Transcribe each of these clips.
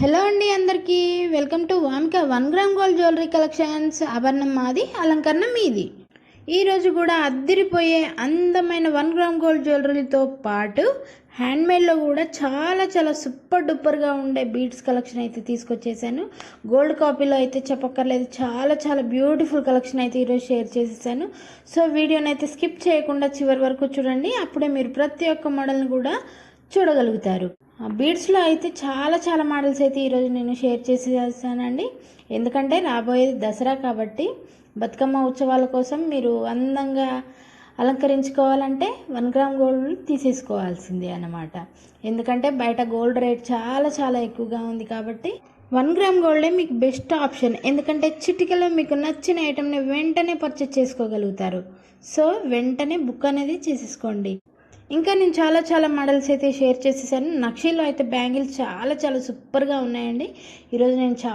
Hello అండి అందరికీ. Welcome to Vamika one gram gold jewellery collections. ఆభరణం మాది అలంకరణ మీది. ఈరోజు కూడా అద్దిరిపోయే అందమైన వన్ గ్రామ్ గోల్డ్ జ్యువెలరీతో పాటు హ్యాండ్మేడ్లో కూడా చాలా చాలా సూపర్ డూపర్గా ఉండే బీడ్స్ కలెక్షన్ అయితే తీసుకొచ్చేసాను. గోల్డ్ కాపీలో అయితే చెప్పక్కర్లేదు. చాలా చాలా బ్యూటిఫుల్ కలెక్షన్ అయితే ఈరోజు షేర్ చేసేసాను. సో వీడియోని అయితే స్కిప్ చేయకుండా చివరి వరకు చూడండి. అప్పుడే మీరు ప్రతి ఒక్క మోడల్ని కూడా చూడగలుగుతారు. బీడ్స్లో అయితే చాలా చాలా మోడల్స్ అయితే ఈరోజు నేను షేర్ చేసి చేస్తానండి ఎందుకంటే రాబోయేది దసరా కాబట్టి బతుకమ్మ ఉత్సవాల కోసం మీరు అందంగా అలంకరించుకోవాలంటే వన్ గ్రామ్ గోల్డ్ తీసేసుకోవాల్సిందే అన్నమాట. ఎందుకంటే బయట గోల్డ్ రేట్ చాలా చాలా ఎక్కువగా ఉంది కాబట్టి వన్ గ్రామ్ గోల్డే మీకు బెస్ట్ ఆప్షన్ ఎందుకంటే చిటికలో మీకు నచ్చిన ఐటెంని వెంటనే పర్చేస్ చేసుకోగలుగుతారు. సో వెంటనే బుక్ అనేది చేసేసుకోండి. ఇంకా నేను చాలా చాలా మోడల్స్ అయితే షేర్ చేసేసాను. నక్షీలో అయితే బ్యాంగిల్స్ చాలా చాలా సూపర్గా ఉన్నాయండి. ఈరోజు నేను చా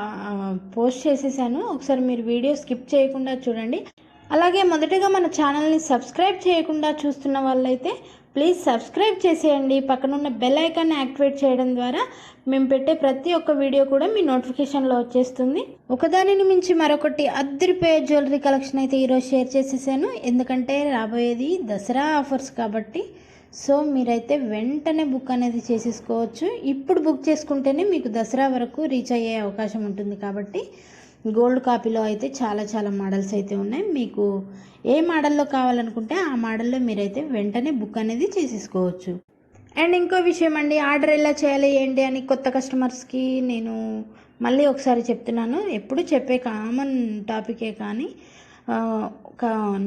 పోస్ట్ చేసేసాను. ఒకసారి మీరు వీడియో స్కిప్ చేయకుండా చూడండి. అలాగే మొదటగా మన ఛానల్ని సబ్స్క్రైబ్ చేయకుండా చూస్తున్న వాళ్ళైతే ప్లీజ్ సబ్స్క్రైబ్ చేసేయండి. పక్కనున్న బెల్ ఐకాన్ని యాక్టివేట్ చేయడం ద్వారా మేము పెట్టే ప్రతి ఒక్క వీడియో కూడా మీ నోటిఫికేషన్లో వచ్చేస్తుంది. ఒకదానిని మించి మరొకటి అద్దరిపోయే జ్యువెలరీ కలెక్షన్ అయితే ఈరోజు షేర్ చేసేసాను. ఎందుకంటే రాబోయేది దసరా ఆఫర్స్ కాబట్టి సో మీరైతే వెంటనే బుక్ అనేది చేసేసుకోవచ్చు. ఇప్పుడు బుక్ చేసుకుంటేనే మీకు దసరా వరకు రీచ్ అయ్యే అవకాశం ఉంటుంది కాబట్టి గోల్డ్ కాపీలో అయితే చాలా చాలా మోడల్స్ అయితే ఉన్నాయి. మీకు ఏ మోడల్లో కావాలనుకుంటే ఆ మోడల్లో మీరైతే వెంటనే బుక్ అనేది చేసేసుకోవచ్చు. అండ్ ఇంకో విషయం అండి ఆర్డర్ ఎలా చేయాలి ఏంటి అని కొత్త కస్టమర్స్కి నేను మళ్ళీ ఒకసారి చెప్తున్నాను. ఎప్పుడు చెప్పే కామన్ టాపికే కానీ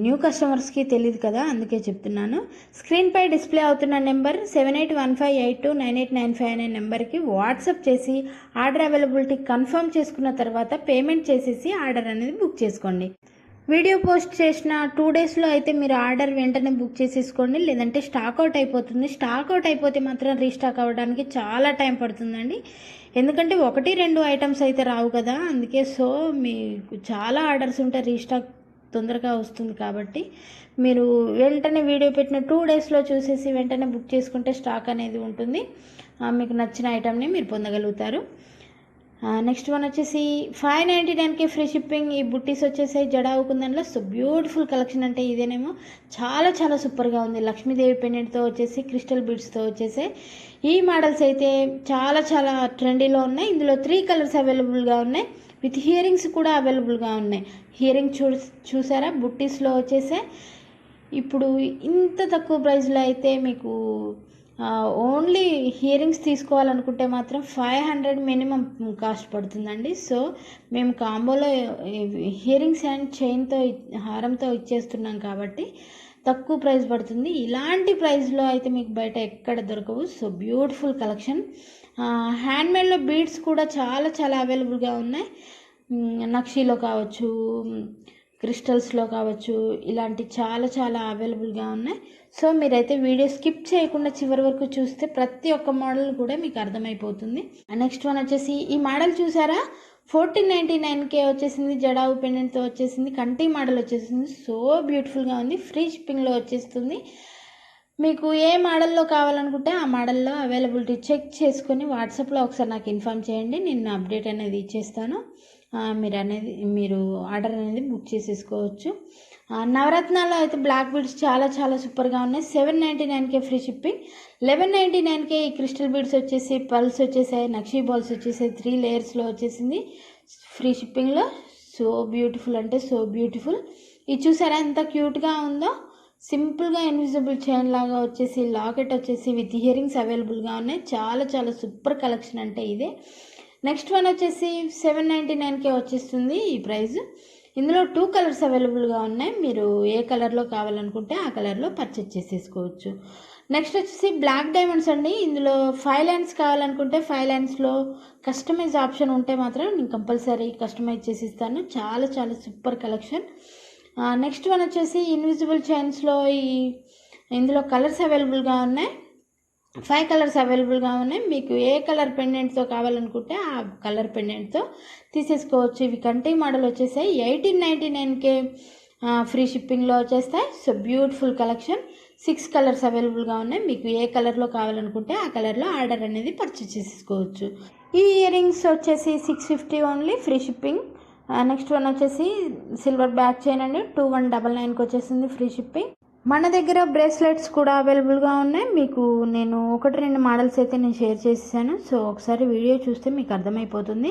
న్యూ కస్టమర్స్కి తెలియదు కదా అందుకే చెప్తున్నాను. స్క్రీన్పై డిస్ప్లే అవుతున్న number seven eight one five eight two nine eight nine five అనే నెంబర్కి వాట్సాప్ చేసి ఆర్డర్ అవైలబిలిటీ కన్ఫర్మ్ చేసుకున్న తర్వాత పేమెంట్ చేసేసి ఆర్డర్ అనేది బుక్ చేసుకోండి. వీడియో పోస్ట్ చేసిన టూ డేస్లో అయితే మీరు ఆర్డర్ వెంటనే బుక్ చేసేసుకోండి. లేదంటే స్టాక్ అవుట్ అయిపోతుంది. స్టాక్ అవుట్ అయిపోతే మాత్రం రీస్టాక్ అవ్వడానికి చాలా టైం పడుతుందండి. ఎందుకంటే ఒకటి రెండు ఐటమ్స్ అయితే రావు కదా. అందుకే సో మీకు చాలా ఆర్డర్స్ ఉంటే రీస్టాక్ తొందరగా వస్తుంది కాబట్టి మీరు వెంటనే వీడియో పెట్టిన టూ డేస్లో చూసేసి వెంటనే బుక్ చేసుకుంటే స్టాక్ అనేది ఉంటుంది. మీకు నచ్చిన ఐటమ్ని మీరు పొందగలుగుతారు. నెక్స్ట్ వన్ వచ్చేసి ఫైవ్ నైంటీ నైన్కే ఫ్రీ షిప్పింగ్ ఈ బుట్టీస్ వచ్చేసాయి. జడావుకున్న దాంట్లో సో బ్యూటిఫుల్ కలెక్షన్ అంటే ఇదేనేమో. చాలా చాలా సూపర్గా ఉంది. లక్ష్మీదేవి పెండెంట్తో వచ్చేసి క్రిస్టల్ బీడ్స్తో వచ్చేసి ఈ మోడల్స్ అయితే చాలా చాలా ట్రెండీలో ఉన్నాయి. ఇందులో త్రీ కలర్స్ అవైలబుల్గా ఉన్నాయి. విత్ హియరింగ్స్ కూడా అవైలబుల్గా ఉన్నాయి. హియరింగ్ చూ చూసారా? బుట్టీస్లో వచ్చేసే ఇప్పుడు ఇంత తక్కువ ప్రైస్లో అయితే మీకు ఓన్లీ హియరింగ్స్ తీసుకోవాలనుకుంటే మాత్రం ఫైవ్ హండ్రెడ్ మినిమం కాస్ట్ పడుతుందండి. సో మేము కాంబోలో హియరింగ్స్ అండ్ చైన్తో హారంతో ఇచ్చేస్తున్నాం కాబట్టి తక్కువ ప్రైస్ పడుతుంది. ఇలాంటి ప్రైస్లో అయితే మీకు బయట ఎక్కడ దొరకవు. సో బ్యూటిఫుల్ కలెక్షన్ హ్యాండ్మేడ్లో బీడ్స్ కూడా చాలా చాలా అవైలబుల్గా ఉన్నాయి. నక్షీలో కావచ్చు క్రిస్టల్స్లో కావచ్చు ఇలాంటి చాలా చాలా అవైలబుల్గా ఉన్నాయి. సో మీరైతే వీడియో స్కిప్ చేయకుండా చివరి వరకు చూస్తే ప్రతి ఒక్క మోడల్ కూడా మీకు అర్థమైపోతుంది. నెక్స్ట్ వన్ వచ్చేసి ఈ మోడల్ చూసారా? ఫోర్టీన్ నైంటీ నైన్కే వచ్చేసింది జడావు పెండెంట్తో వచ్చేసింది కంటి మోడల్ వచ్చేసింది. సో బ్యూటిఫుల్గా ఉంది ఫ్రీ షిప్పింగ్లో వచ్చేస్తుంది. మీకు ఏ మోడల్లో కావాలనుకుంటే ఆ మోడల్లో అవైలబిలిటీ చెక్ చేసుకొని వాట్సాప్లో ఒకసారి నాకు ఇన్ఫామ్ చేయండి నేను అప్డేట్ అనేది ఇచ్చేస్తాను. మీరు అనేది మీరు ఆర్డర్ అనేది బుక్ చేసేసుకోవచ్చు. నవరత్నాల్లో అయితే బ్లాక్ బీడ్స్ చాలా చాలా సూపర్గా ఉన్నాయి. సెవెన్ నైంటీ నైన్కే ఫ్రీ షిప్పింగ్. లెవెన్ నైంటీ నైన్కే ఈ క్రిస్టల్ బీడ్స్ వచ్చేసి పల్స్ వచ్చేసాయి నక్షీ బాల్స్ వచ్చేసాయి. త్రీ లేయర్స్లో వచ్చేసింది ఫ్రీ షిప్పింగ్లో. సో బ్యూటిఫుల్ అంటే సో బ్యూటిఫుల్. ఇది చూసారా ఎంత క్యూట్గా ఉందో? సింపుల్గా ఇన్విజిబుల్ చైన్ లాగా వచ్చేసి లాకెట్ వచ్చేసి విత్ ఇయరింగ్స్ అవైలబుల్గా ఉన్నాయి. చాలా చాలా సూపర్ కలెక్షన్ అంటే ఇదే. నెక్స్ట్ వన్ వచ్చేసి సెవెన్ నైంటీ నైన్కే వచ్చేస్తుంది ఈ ప్రైస్. ఇందులో టూ కలర్స్ అవైలబుల్గా ఉన్నాయి. మీరు ఏ కలర్లో కావాలనుకుంటే ఆ కలర్లో పర్చేజ్ చేసేసుకోవచ్చు. నెక్స్ట్ వచ్చేసి బ్లాక్ డైమండ్స్ అండి. ఇందులో ఫైవ్ లైన్స్ కావాలనుకుంటే ఫైవ్ లైన్స్లో కస్టమైజ్ ఆప్షన్ ఉంటే మాత్రం నేను కంపల్సరీ కస్టమైజ్ చేసి ఇస్తాను చాలా చాలా సూపర్ కలెక్షన్. నెక్స్ట్ వన్ వచ్చేసి ఇన్విజిబుల్ చైన్స్లో ఈ ఇందులో కలర్స్ అవైలబుల్గా ఉన్నాయి. ఫైవ్ కలర్స్ అవైలబుల్గా ఉన్నాయి. మీకు ఏ కలర్ పెండెంట్తో కావాలనుకుంటే ఆ కలర్ పెండెంట్తో తీసేసుకోవచ్చు. ఇవి కంటి మోడల్ వచ్చేసాయి. ఎయిటీన్ నైంటీ నైన్కే ఫ్రీ షిప్పింగ్లో వచ్చేస్తాయి. So beautiful collection six colours అవైలబుల్గా ఉన్నాయి. మీకు ఏ కలర్లో కావాలనుకుంటే ఆ కలర్లో ఆర్డర్ అనేది పర్చేస్ చేసుకోవచ్చు ఈ ఇయర్ రింగ్స్ వచ్చేసి six fifty only free shipping next one వచ్చేసి సిల్వర్ బ్యాక్ చైన్ అండి. టూ వన్ డబల్ నైన్కి వచ్చేసింది ఫ్రీ షిప్పింగ్ మన దగ్గర బ్రేస్లెట్స్ కూడా అవైలబుల్గా ఉన్నాయి. మీకు నేను ఒకటి రెండు మోడల్స్ అయితే నేను షేర్ చేసేసాను. సో ఒకసారి వీడియో చూస్తే మీకు అర్థమైపోతుంది.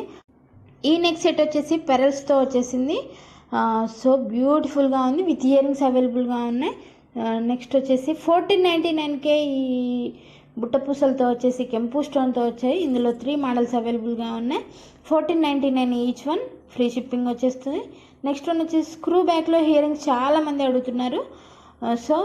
ఈ నెక్ సెట్ వచ్చేసి పెరల్స్తో వచ్చేసింది. సో బ్యూటిఫుల్గా ఉంది. విత్ ఇయరింగ్స్ అవైలబుల్గా ఉన్నాయి. నెక్స్ట్ వచ్చేసి ఫోర్టీన్ నైంటీ నైన్కే ఈ బుట్టపూసలతో వచ్చేసి కెంపు స్టోన్తో వచ్చాయి. ఇందులో త్రీ మోడల్స్ అవైలబుల్గా ఉన్నాయి. Fourteen ninety nine each one free shipping వచ్చేస్తుంది. నెక్స్ట్ వన్ వచ్చేసి స్క్రూ బ్యాక్లో హియరింగ్స్ చాలామంది అడుగుతున్నారు. సో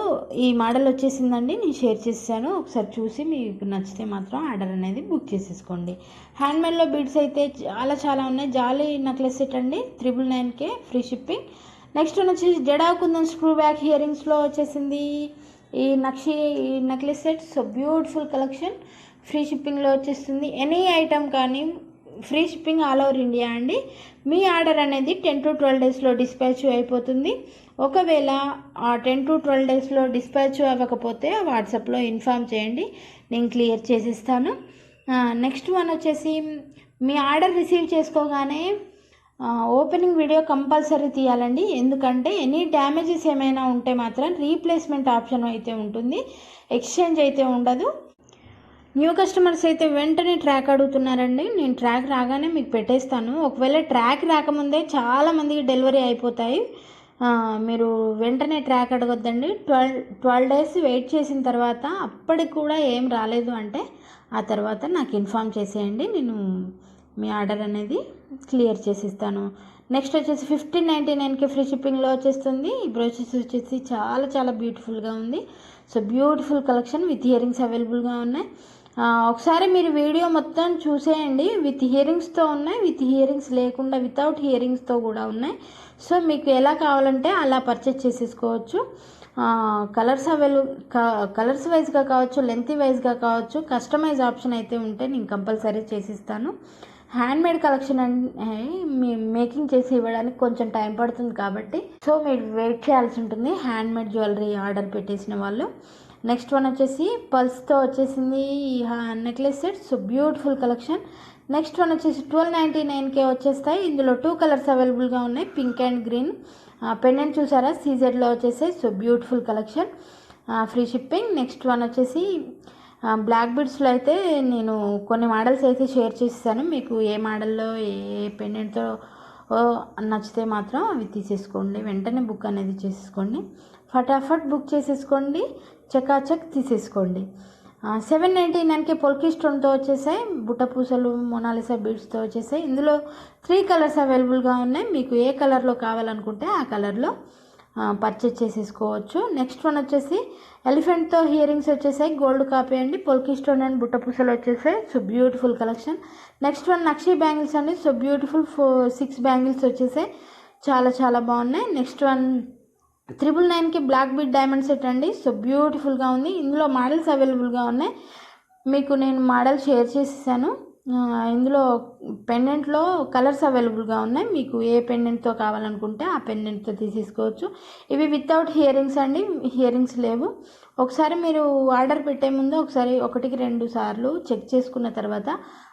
ఈ మోడల్ వచ్చేసిందండి. నేను షేర్ చేశాను. ఒకసారి చూసి మీకు నచ్చితే మాత్రం ఆర్డర్ అనేది బుక్ చేసేసుకోండి. హ్యాండ్మేడ్లో బీడ్స్ అయితే చాలా చాలా ఉన్నాయి. జాలీ నెక్లెస్ సెట్ అండి. త్రిబుల్ నైన్కే ఫ్రీ షిప్పింగ్. నెక్స్ట్ వచ్చి వచ్చేసి జడా కుందన్ స్క్రూ బ్యాక్ హియరింగ్స్లో వచ్చేసింది. ఈ నక్షి ఈ necklace set so beautiful collection. Free షిప్పింగ్లో వచ్చేస్తుంది. ఎనీ ఐటమ్ కానీ free shipping all over India అండి. మీ ఆర్డర్ అనేది టెన్ టు ట్వెల్వ్ డేస్లో డిస్పాచ్ అయిపోతుంది. ఒకవేళ ఆ టెన్ టు ట్వెల్వ్ డేస్లో డిస్పాచ్ అవ్వకపోతే వాట్సాప్లో ఇన్ఫామ్ చేయండి. నేను క్లియర్ చేసిస్తాను. నెక్స్ట్ వన్ వచ్చేసి మీ ఆర్డర్ రిసీవ్ చేసుకోగానే ఓపెనింగ్ వీడియో కంపల్సరీ తీయాలండి. ఎందుకంటే ఎనీ డ్యామేజెస్ ఏమైనా ఉంటే మాత్రం రీప్లేస్మెంట్ ఆప్షన్ అయితే ఉంటుంది. ఎక్స్చేంజ్ అయితే ఉండదు. న్యూ కస్టమర్స్ అయితే వెంటనే ట్రాక్ అడుగుతున్నారండి. నేను ట్రాక్ రాగానే మీకు పెట్టేస్తాను. ఒకవేళ ట్రాక్ రాకముందే చాలామందికి డెలివరీ అయిపోతాయి. మీరు వెంటనే ట్రాక్ అడగొద్దండి. ట్వెల్వ్ ట్వెల్వ్ డేస్ వెయిట్ చేసిన తర్వాత అప్పటికి కూడా ఏం రాలేదు అంటే ఆ తర్వాత నాకు ఇన్ఫామ్ చేసేయండి. నేను మీ ఆర్డర్ అనేది క్లియర్ చేసిస్తాను. నెక్స్ట్ వచ్చేసి ఫిఫ్టీన్ నైంటీ నైన్కి ఫ్రీ షిప్పింగ్లో వచ్చేస్తుంది. ఈ బ్రోచెస్ వచ్చేసి చాలా చాలా బ్యూటిఫుల్గా ఉంది. So beautiful collection with earrings అవైలబుల్గా ఉన్నాయి. ఒకసారి మీరు వీడియో మొత్తం చూసేయండి. విత్ హియరింగ్స్తో ఉన్నాయి విత్ హియరింగ్స్ లేకుండా వితౌట్ హియరింగ్స్తో కూడా ఉన్నాయి. సో మీకు ఎలా కావాలంటే అలా పర్చేస్ చేసేసుకోవచ్చు. కలర్స్ అవైలబుల్ కలర్స్ వైజ్గా కావచ్చు లెంత్ వైజ్గా కావచ్చు కస్టమైజ్ ఆప్షన్ అయితే ఉంటే నేను కంపల్సరీ చేసిస్తాను. హ్యాండ్మేడ్ కలెక్షన్ మీ మేకింగ్ చేసి ఇవ్వడానికి కొంచెం టైం పడుతుంది కాబట్టి. సో మీరు వెయిట్ చేయాల్సి ఉంటుంది. హ్యాండ్మేడ్ జ్యువెలరీ ఆర్డర్ పెట్టేసిన వాళ్ళు. నెక్స్ట్ వన్ వచ్చేసి పల్స్తో వచ్చేసింది necklace set so beautiful collection next one వచ్చేసి ట్వెల్వ్ నైంటీ నైన్కే వచ్చేస్తాయి. ఇందులో టూ కలర్స్ అవైలబుల్గా ఉన్నాయి. పింక్ అండ్ గ్రీన్ పెండెంట్ చూసారా? సీజెడ్లో వచ్చేసాయి. So beautiful collection free shipping next one వచ్చేసి బ్లాక్ బిడ్స్లో అయితే నేను కొన్ని మోడల్స్ అయితే షేర్ చేసేసాను మీకు ఏ మోడల్లో ఏ పెండెంట్తో నచ్చితే మాత్రం అవి తీసేసుకోండి. వెంటనే బుక్ అనేది చేసేసుకోండి. ఫటాఫట్ బుక్ చేసేసుకోండి. చకాచక్ తీసేసుకోండి. సెవెన్ నైంటీ నైన్కి పొల్కీ స్టోన్తో వచ్చేసాయి బుట్ట పూసలు మొనాలిసా బీడ్స్తో వచ్చేసాయి. ఇందులో త్రీ కలర్స్ అవైలబుల్గా ఉన్నాయి. మీకు ఏ కలర్లో కావాలనుకుంటే ఆ కలర్లో పర్చేజ్ చేసేసుకోవచ్చు. నెక్స్ట్ వన్ వచ్చేసి ఎలిఫెంట్తో హియరింగ్స్ వచ్చేసాయి. గోల్డ్ కాపీ అండి. పొల్కీ స్టోన్ అండ్ బుట్ట పూసలు వచ్చేసాయి. So beautiful collection. Next one నక్షి బ్యాంగిల్స్ అండి. So beautiful four six bangles వచ్చేసాయి. చాలా చాలా బాగున్నాయి. నెక్స్ట్ వన్ త్రిబుల్ నైన్కి బ్లాక్ బిడ్ డైమండ్ సెట్ అండి. సో బ్యూటిఫుల్గా ఉంది. ఇందులో మోడల్స్ అవైలబుల్గా ఉన్నాయి. మీకు నేను మోడల్ షేర్ చేసేసాను. ఇందులో పెండెంట్లో కలర్స్ అవైలబుల్గా ఉన్నాయి. మీకు ఏ పెండెంట్తో కావాలనుకుంటే ఆ పెండెంట్తో తీసేసుకోవచ్చు. ఇవి వితౌట్ హియరింగ్స్ అండి. హియరింగ్స్ లేవు. ఒకసారి మీరు ఆర్డర్ పెట్టే ముందు ఒకసారి ఒకటికి రెండు సార్లు చెక్ చేసుకున్న తర్వాత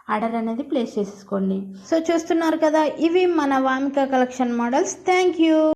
ఆర్డర్ అనేది ప్లేస్ చేసేసుకోండి. సో చూస్తున్నారు కదా ఇవి మన Vamika collection models thank you